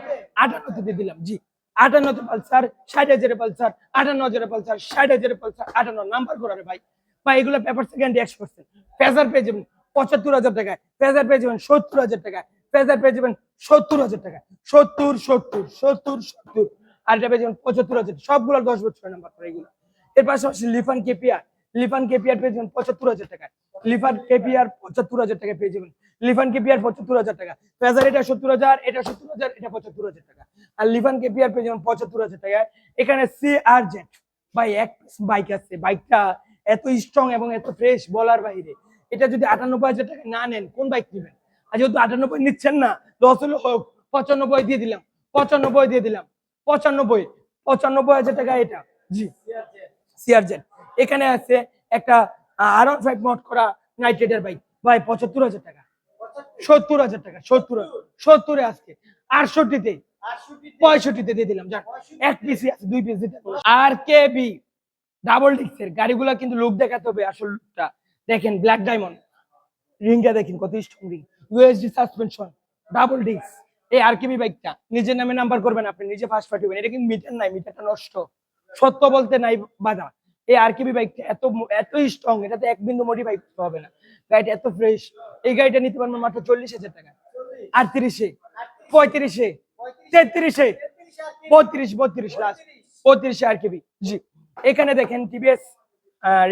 আটান্নতে দিলাম, জি। আটান্নতে পালসার ষাট হাজারের পালসার আটান্ন হাজারের পালসার ষাট হাজারের পালসার আটান্ন নাম্বার করারে ভাই। ভাই, এগুলো পেপার সেকেন্ড একশো পার্সেন্ট ফেজার পেয়ে যাবেন পঁচাত্তর হাজার টাকায়। ফেজার পেয়ে যাবেন সত্তর হাজার টাকায়। ফেজার পেয়ে যাবেন সত্তর হাজার টাকা সত্তর সত্তর সত্তর সত্তর। আর এটা পেয়ে যাবেন পঁচাত্তর হাজার সবগুলো দশ বছর নাম্বার করে এগুলো। এর পাশাপাশি লিফান কেপিআর। লিফান কেপিআর পেয়ে যাবেন পঁচাত্তর হাজার টাকায়। লিফান কেপিআর পঁচাত্তর হাজার টাকা পেয়ে যাবেন। লিফান কেপিআর পঁচাত্তর হাজার টাকা। ফেজার এটা সত্তর হাজার, এটা সত্তর হাজার, এটা পঁচাত্তর হাজার টাকা। আর লিফান কেপিআর পেয়ে যাবেন পঁচাত্তর হাজার টাকা এখানে সি আর জেড, ভাই, এক বাইক আছে। বাইকটা এত স্ট্রং এবং এত ফ্রেশ বলার বাইরে। এটা যদি আটানব্বই হাজার টাকা না নেন, কোন বাইক নেবেন? আর যেহেতু আটানব্বই নিচ্ছেন না লস হলো হোক, পঁচানব্বই দিয়ে দিলাম। পঁচানব্বই দিয়ে দিলাম। পঁচানব্বই পঁচানব্বই হাজার টাকা এটা। জি সিআরজেড এখানে আছে একটা আর ফাইভ মট করা নাইট্রেটের বাইক ভাই, পঁচাত্তর হাজার টাকা। সত্তর হাজার টাকা, সত্তর সত্তরে আজকে, আটষট্টিতে, পঁয়ষট্টিতে দিয়ে দিলাম, যাক, এক পিসি আছে, দুই পিস আর কে বি ডাবল ডিক্সের গাড়িগুলো কিন্তু লুক দেখাতে হবে আসল লুকটা দেখেন ব্ল্যাক ডায়মন্ড রিংটা দেখেন, কত strong ring USD suspension double ডিক্স এই আর কেবি বাইকটা নিজের নামে নাম্বার করবেন, আপনি নিজে ফার্স্ট পাঠিবেন এটা কিন্তু মিটার নাই মিটারটা নষ্ট। সত্য বলতে নাই বাধা। এই আর কেবি বাইকটা এত এত স্ট্রং এটাতে এক বিন্দু মডিফাই করতে হবে না। গাড়িটা এত ফ্রেশ এই গাড়িটা নিতে পারবেন মাত্র চল্লিশ হাজার টাকা। আটত্রিশে পঁয়ত্রিশে তেত্রিশে বত্রিশ বত্রিশ লাস্ট বত্রিশে আর কেবি জি। এখানে দেখেন টিভিএস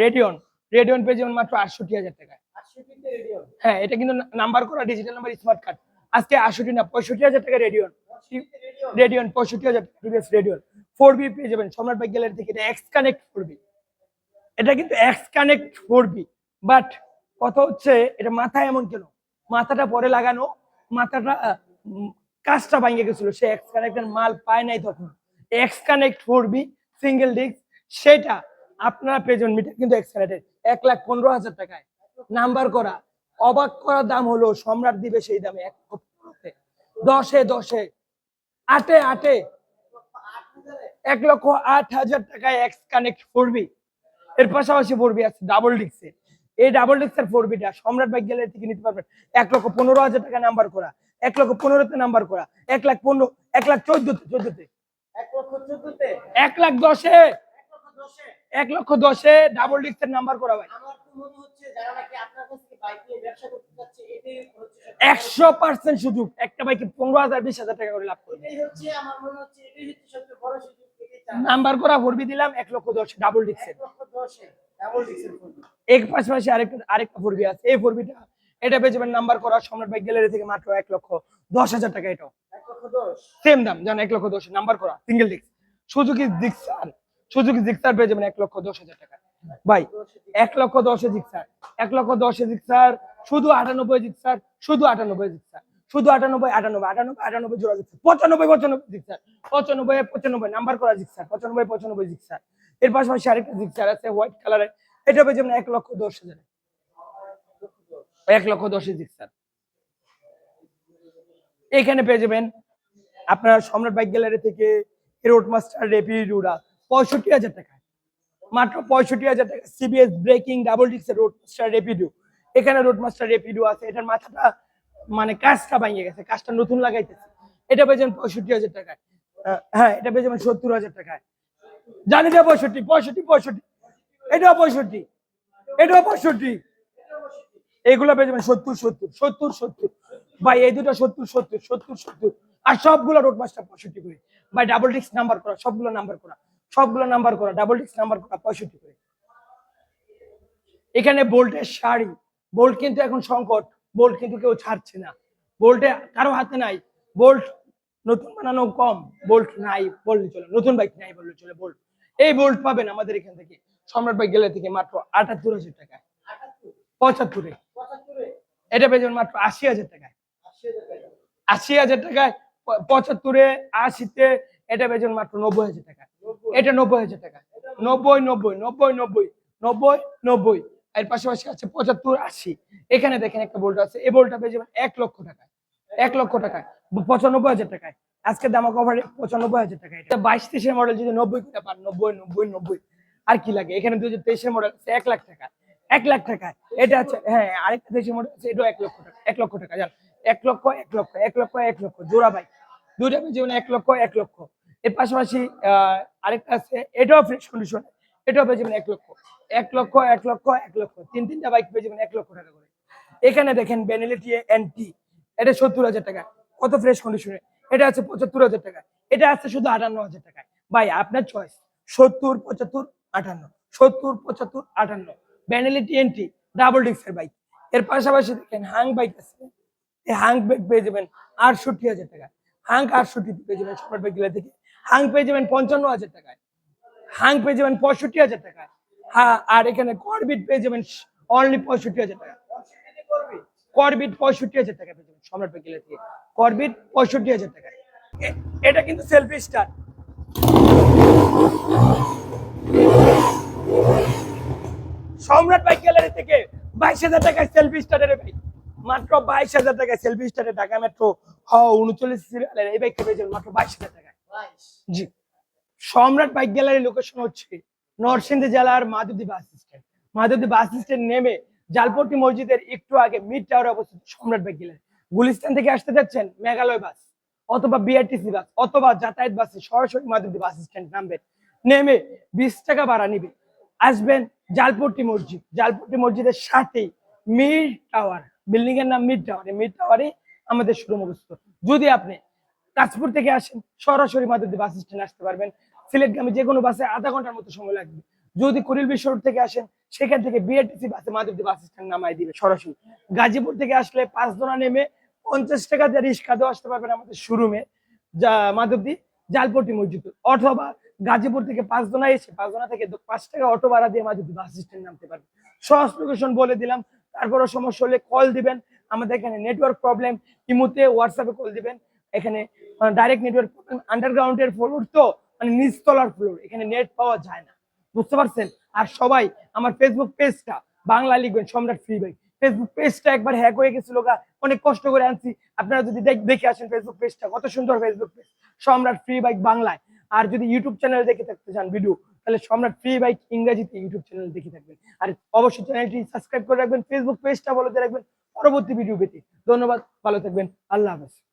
রেডিয়ন রেডিয়ন পেয়ে যাবেন মাত্র আটষট্টি হাজার টাকা। হ্যাঁ এটা কিন্তু নাম্বার করা ডিজিটাল নাম্বার স্মার্ট কার্ড আজকে আটষট্টি না পঁয়ষট্টি হাজার টাকা রেডিয়ন রেডিয়ন পঁয়ষট্টি হাজার টিভিএস রেডিয়ন ফোর বি পেয়ে যাবেন সম্রাট বাইক গ্যালারি থেকে এটা এক্স কানেক্ট ফোর বি এটা কিন্তু X connect four B but কথা হচ্ছে এটা মাথা এমন কেন? মাথাটা পরে লাগানো, মাথাটা কাজটা ভাঙে গেছিল, সে এক্স কানেক্টের মাল পায় নাই তখন। X connect four B single disc সেটা আপনারা পেয়েছেন মিটার, কিন্তু এক্স কানেক্টেড এক লাখ পনেরো হাজার টাকায়। নাম্বার করা, অবাক করার দাম হলো সম্রাট দিবে সেই দামে এক। দশে দশে, আটে আটে, এক লক্ষ আট হাজার টাকায় এক্স কানেক্ট ফোরবি এর পাশাপাশি ফোরবি আছে ডাবল ডিক্সে এই ডাবল ডিক্সের ফোর বিটা সম্রাট বাইক গ্যালারি থেকে নিতে পারবেন। এক লক্ষ পনেরো হাজার টাকা নাম্বার করা এক লক্ষ পনেরোতে নাম্বার করা এক লাখ পনেরো এক লাখ চোদ্দতে চোদ্দতে। এক লাখ দশে। এক লক্ষ দশে? ডাবল ডিক্সের নাম্বার করা ভাই। একশো পার্সেন্ট সুযোগ। একটা বাইকে পনেরো হাজার বিশ হাজার টাকা করে লাভ করবে। নাম্বার করা ভরবি দিলাম এক লক্ষ দশ ডাবল ডিক্সের এক পাশাপাশি আরেকটা আরেকটা ফোরবি আছে। এই ফোরবিটা এটা পেয়ে যাবেন নাম্বার করা সম্রাট বাইক গ্যালারি থেকে মাত্র এক লক্ষ দশ হাজার টাকা এটাও। সেম দাম জানো এক লক্ষ দশ নাম্বার করা single disc Suzuki Gixxer Suzuki Gixxer পেয়ে যাবেন এক লক্ষ দশ হাজার টাকা। ভাই এক লক্ষ দশে জিক্সার এক লক্ষ দশে জিক্সার শুধু আটানব্বই জিক্সার শুধু আটানব্বই জিক্সার শুধু আটানব্বই আটানব্বই আটানব্বই আটানব্বই জোড়া জিক্সার পঁচানব্বই পঁচানব্বই জিক্সার পঁচানব্বই পঁচানব্বই নাম্বার করা জিক্সার পঁচানব্বই পঁচানব্বই জিক্সার এর পাশাপাশি আরেকটা জিক্সার আছে হোয়াইট কালারের এটা পেয়ে যাবেন এক লক্ষ দশ হাজার। এক লক্ষ দশে জিক্সার এখানে পেয়ে যাবেন আপনার সম্রাট বাইক গ্যালারি থেকে রোড মাস্টার রেপিডুরা পঁয়ষট্টি হাজার টাকা। মাত্র পঁয়ষট্টি হাজার টাকা। সিবিএস ব্রেকিং ডাবল ডিক্সের রোড মাস্টার রেপিডু এখানে রোড মাস্টার রেপিডু আছে। এটার মাথাটা মানে কাজটা ভাঙিয়ে গেছে, কাজটা নতুন লাগাইতেছে। এটা পেয়ে যাবেন পঁয়ষট্টি হাজার টাকায়। হ্যাঁ এটা পেয়ে সত্তর হাজার টাকায়। জানি যে পঁয়ষট্টি পঁয়ষট্টি পঁয়ষট্টি। এটাও পঁয়ষট্টি। এটাও পঁয়ষট্টি। এগুলো পেয়ে সত্তর সত্তর সত্তর সত্তর। ভাই, এই দুটো সত্তর সত্তর সত্তর সত্তর। আর সবগুলো রোড মাস্টার পঁয়ষট্টি করে। ভাই ডাবল ডিস্ক নাম্বার করা, সবগুলো নাম্বার করা। সবগুলো নাম্বার করা ডাবল ডিস্ক নাম্বার করা, পঁয়ষট্টি করে। এখানে বোল্টের শাড়ি। বোল্ট কিন্তু এখন সংকট। বোল্ট কিন্তু কেউ ছাড়ছে না। বোল্টে কারও হাতে নাই। বোল্ট নতুন বানানো কম। বোল্ট নাই বললে চলে। নতুন বাইক নাই বললে চলে বোল্ট এই বোল্ট পাবেন আমাদের এখান থেকে। সম্রাট বাইক গেলে থেকে মাত্র আটাত্তর হাজার টাকায়। আটাত্তর পঁচাত্তরে? এটা পেয়ে যাবেন মাত্র আশি হাজার টাকায়। আশি হাজার টাকা আশি হাজার টাকায় পঁচাত্তরে আশিতে এটা পেয়ে যাবেন মাত্র নব্বই হাজার টাকা এটা নব্বই হাজার টাকা নব্বই। নব্বই নব্বই নব্বই নব্বই নব্বই। এর পাশাপাশি আছে পঁচাত্তর আশি। এখানে দেখেন একটা বোল্ট আছে, এই বোল্টটা পেয়ে যাবেন এক লক্ষ টাকায়। এক লক্ষ টাকায়, পঁচানব্বই হাজার টাকায়। আজকে দামা কভারে পঁচানব্বই হাজার টাকা এটা। বাইশ তেইশের মডেল যদি নব্বই করে পান, নব্বই নব্বই নব্বই। আর কি লাগে? এখানে দুই হাজার তেইশের মডেল আছে, এক লাখ টাকা এক লাখ টাকা এটা আছে হ্যাঁ আরেকটা দেশের মডেল আছে, এটাও এক লক্ষ টাকা, এক লক্ষ টাকা, জান। এক লক্ষ এক লক্ষ এক লক্ষ এক লক্ষ। জোড়া বাইক দুইটা জীবনে এক লক্ষ এক লক্ষ। এর পাশাপাশি আরেকটা আছে, এটাও ফ্রেশ কন্ডিশন এটাও পেয়ে যাবেন এক লক্ষ। এক লক্ষ এক লক্ষ এক লক্ষ। তিন তিনটা বাইক পেয়ে যাবেন এক লক্ষ টাকা করে। এখানে দেখেন বেনেলিটি এনটি এটা সত্তর হাজার টাকা। কত ফ্রেশ কন্ডিশনে এটা আছে পঁচাত্তর হাজার টাকা। এটা আছে শুধু আটান্ন হাজার টাকা ভাই, আপনার চয়েস সত্তর, পঁচাত্তর, আটান্ন। সত্তর, পঁচাত্তর, আটান্ন। বেনেলিটি এনটি ডাবল ডিস্কের বাইক এর পাশাপাশি দেখেন হাং বাইক আছে। এই হাং বাইক পেয়ে যাবেন আটষট্টি হাজার টাকা। হাং আটষট্টি পেয়ে যাবেন সুপার বাইকগুলা থেকে হাং পেয়ে যাবেন পঞ্চান্ন হাজার টাকায়। হাং পেয়ে যাবেন পঁয়ষট্টি হাজার টাকা। হ্যাঁ আর এখানে করবিট পেয়ে যাবেন অনলি পঁয়ষট্টি হাজার টাকা। করবিট পঁয়ষট্টি হাজার টাকা পেয়ে যাবেন সম্রাট বাইকের থেকে করবিট পঁয়ষট্টি হাজার টাকা। এটা কিন্তু selfie star Samrat bike gallery থেকে বাইশ হাজার টাকায় সেলফি স্টারের বাইক মাত্র বাইশ হাজার টাকায় সেলফি স্টারের ঢাকা মেট্রো হ উনচল্লিশ সিরিয়ালের এই বাইকটা পেয়ে যাবেন মাত্র বাইশ হাজার টাকায়। জি। সম্রাট বাইক গ্যালারি লোকেশন হচ্ছে নরসিংদী জেলার Madhabdi bus stand. Madhabdi bus stand নেমে জালপট্টি মসজিদের একটু আগে মিড টাওয়ারে অবস্থিত সম্রাট বাইক গ্যালারি। গুলিস্তান থেকে আসতে যাচ্ছেন মেঘালয় বাস অথবা বিআরটিসি বাস অথবা যাতায়াত বাসে সরাসরি মাধবদী বাস স্ট্যান্ড নামবেন। নেমে বিশ টাকা ভাড়া নিবে আসবেন জালপট্টি মসজিদ। জালপট্টি মসজিদের সাথেই মিড টাওয়ার বিল্ডিং এর নাম মিড টাওয়ার মিড টাওয়ারে আমাদের শোরুম অবস্থিত। যদি আপনি কাশপুর থেকে আসেন, সরাসরি মাধবদী বাস স্ট্যান্ড আসতে পারবেন। সিলেটগামী যে কোনো বাসে আধা ঘণ্টার মতো সময় লাগবে। যদি কুড়িল বিশ্ব রোড থেকে আসেন, সেখান থেকে বিআরটিসি বাসে মাধবদী বাস স্ট্যান্ড নামাই দিবে সরাসরি। গাজীপুর থেকে আসলে পাঁচ দোনা নেমে পঞ্চাশ টাকা দিয়ে রিক্সা দিয়ে আসতে পারবেন আমাদের শোরুমে, যা মাধবদী জালপট্টি মসজিদ। অথবা গাজীপুর থেকে পাঁচ দোনা এসে পাঁচ দোনা থেকে পাঁচ টাকা অটো ভাড়া দিয়ে মাধবদী বাস স্ট্যান্ড নামতে পারবেন। সহজ লোকেশন বলে দিলাম, তারপরও সমস্যা হলে কল দিবেন। আমাদের এখানে নেটওয়ার্ক প্রবলেম ইমুতে হোয়াটসঅ্যাপে কল দিবেন। এখানে ডাইরেক্ট নেটওয়ার্ক আন্ডারগ্রাউন্ডের ফ্লোর তো মানে নিচতলার ফ্লোর এখানে নেট পাওয়া যায় না। বুঝতে পারছেন? আর সবাই, আমার ফেসবুক পেজটা বাংলা লিখবেন, সম্রাট ফ্রি বাইক ফেসবুক পেজটা একবার হ্যাক হয়ে গেছিল গা, অনেক কষ্ট করে আনছি। আপনারা যদি দেখ- আসেন ফেসবুক পেজটা কত সুন্দর Facebook page Samrat free bike বাংলায়। আর যদি ইউটিউব চ্যানেল দেখে থাকতে চান ভিডিও, তাহলে সম্রাট ফ্রি বাইক ইংরেজিতে ইউটিউব চ্যানেল দেখে থাকবেন। আর অবশ্যই চ্যানেলটি সাবস্ক্রাইব করে রাখবেন ফেসবুক পেজটা দিয়ে রাখবেন। পরবর্তী ভিডিও পেতে। ধন্যবাদ, ভালো থাকবেন। আল্লাহ হাফেজ।